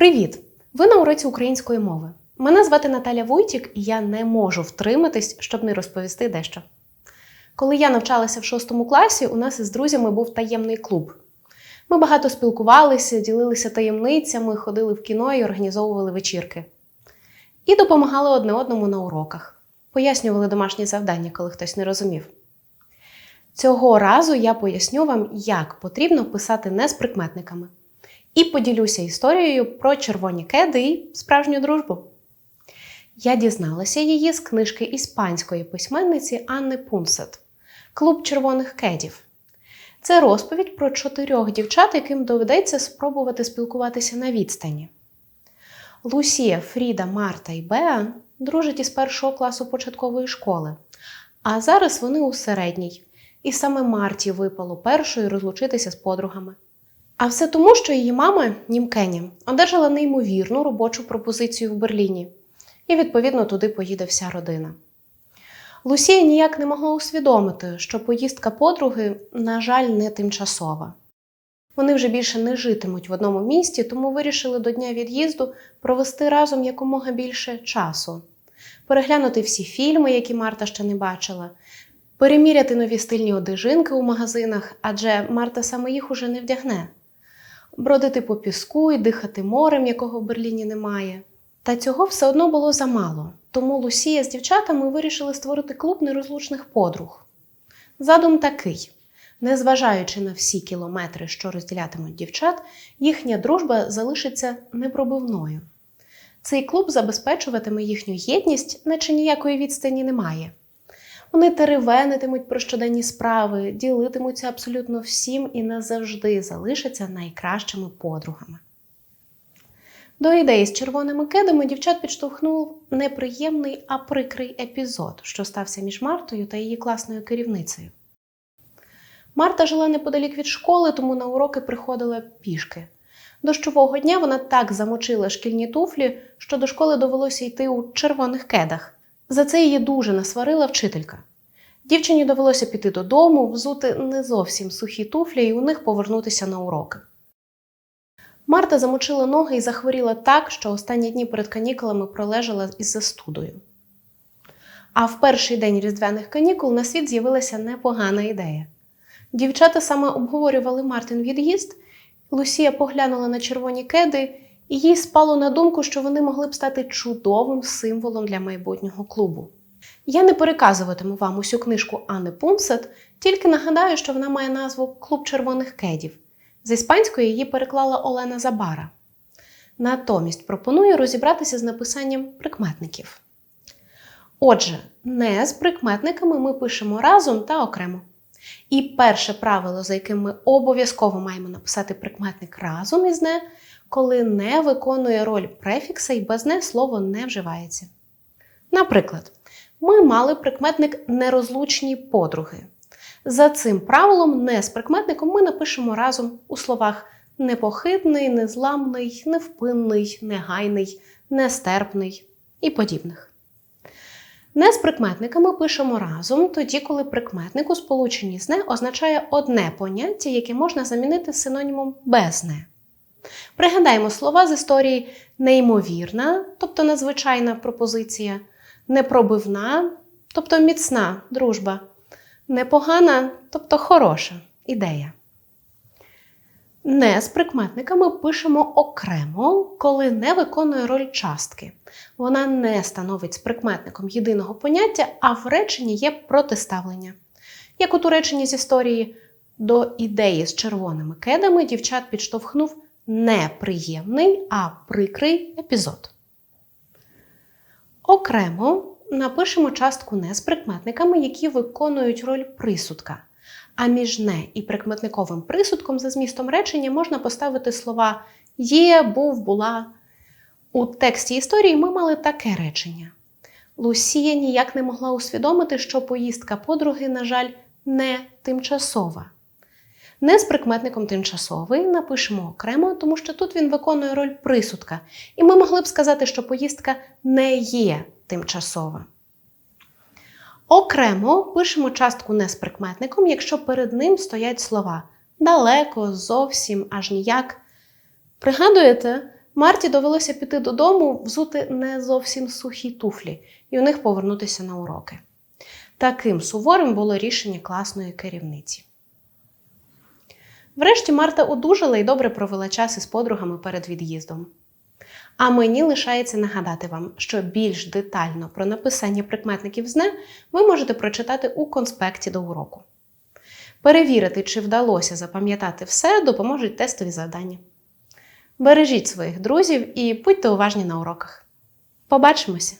Привіт! Ви на уроці української мови. Мене звати Наталя Вуйтік, і я не можу втриматись, щоб не розповісти дещо. Коли я навчалася в шостому класі, у нас із друзями був таємний клуб. Ми багато спілкувалися, ділилися таємницями, ходили в кіно і організовували вечірки. І допомагали одне одному на уроках, пояснювали домашні завдання, коли хтось не розумів. Цього разу я поясню вам, як потрібно писати не з прикметниками. І поділюся історією про червоні кеди і справжню дружбу. Я дізналася її з книжки іспанської письменниці Анни Пунсет Клуб червоних кедів. Це розповідь про чотирьох дівчат, яким доведеться спробувати спілкуватися на відстані. Лусія, Фріда, Марта і Беа дружать із першого класу початкової школи, а зараз вони у середній, і саме Марті випало першою розлучитися з подругами. А все тому, що її мама, Німкені, одержала неймовірну робочу пропозицію в Берліні, і, відповідно, туди поїде вся родина. Лусія ніяк не могла усвідомити, що поїздка подруги, на жаль, не тимчасова. Вони вже більше не житимуть в одному місті, тому вирішили до дня від'їзду провести разом якомога більше часу, переглянути всі фільми, які Марта ще не бачила, переміряти нові стильні одежинки у магазинах, адже Марта саме їх уже не вдягне, бродити по піску і дихати морем, якого в Берліні немає. Та цього все одно було замало, тому Лусія з дівчатами вирішили створити клуб нерозлучних подруг. Задум такий: незважаючи на всі кілометри, що розділятимуть дівчат, їхня дружба залишиться непробивною. Цей клуб забезпечуватиме їхню єдність, наче ніякої відстані немає. Вони теревенитимуть про щоденні справи, ділитимуться абсолютно всім і назавжди залишаться найкращими подругами. До ідеї з червоними кедами дівчат підштовхнув неприємний, а прикрий епізод, що стався між Мартою та її класною керівницею. Марта жила неподалік від школи, тому на уроки приходила пішки. Дощового дня вона так замочила шкільні туфлі, що до школи довелося йти у червоних кедах. За це її дуже насварила вчителька. Дівчині довелося піти додому, взути не зовсім сухі туфлі і у них повернутися на уроки. Марта замочила ноги і захворіла так, що останні дні перед канікулами пролежала із застудою. А в перший день різдвяних канікул на світ з'явилася непогана ідея. Дівчата саме обговорювали Мартин від'їзд, Лусія поглянула на червоні кеди, і їй спало на думку, що вони могли б стати чудовим символом для майбутнього клубу. Я не переказуватиму вам усю книжку Анни Пунсет, тільки нагадаю, що вона має назву Клуб червоних кедів. З іспанської її переклала Олена Забара. Натомість пропоную розібратися з написанням прикметників. Отже, не з прикметниками ми пишемо разом та окремо. І перше правило, за яким ми обов'язково маємо написати прикметник разом із не, коли не виконує роль префікса і без не слово не вживається. Наприклад, ми мали прикметник нерозлучні подруги. За цим правилом, не з прикметником ми напишемо разом у словах непохитний, незламний, невпинний, негайний, нестерпний і подібних. Не з прикметниками пишемо разом тоді, коли прикметник у сполученні з не означає одне поняття, яке можна замінити синонімом без не. Пригадаємо слова з історії неймовірна, тобто надзвичайна пропозиція, непробивна, тобто міцна дружба, непогана, тобто хороша ідея. Не з прикметниками пишемо окремо, коли не виконує роль частки. Вона не становить з прикметником єдиного поняття, а в реченні є протиставлення. Як у реченні з історії до ідеї з червоними кедами дівчат підштовхнув не приємний, а прикрий епізод. Окремо напишемо частку не з прикметниками, які виконують роль присудка. А між не і прикметниковим присудком за змістом речення можна поставити слова є, був, була. У тексті історії ми мали таке речення. Лусія ніяк не могла усвідомити, що поїздка подруги, на жаль, не тимчасова. Не з прикметником тимчасовий напишемо окремо, тому що тут він виконує роль присудка, і ми могли б сказати, що поїздка не є тимчасова. Окремо пишемо частку не з прикметником, якщо перед ним стоять слова далеко, зовсім, аж ніяк. Пригадуєте, Марті довелося піти додому, взути не зовсім сухі туфлі і у них повернутися на уроки. Таким суворим було рішення класної керівниці. Врешті Марта одужала і добре провела час із подругами перед від'їздом. А мені лишається нагадати вам, що більш детально про написання прикметників ЗНЕ ви можете прочитати у конспекті до уроку. Перевірити, чи вдалося запам'ятати все, допоможуть тестові завдання. Бережіть своїх друзів і будьте уважні на уроках. Побачимося!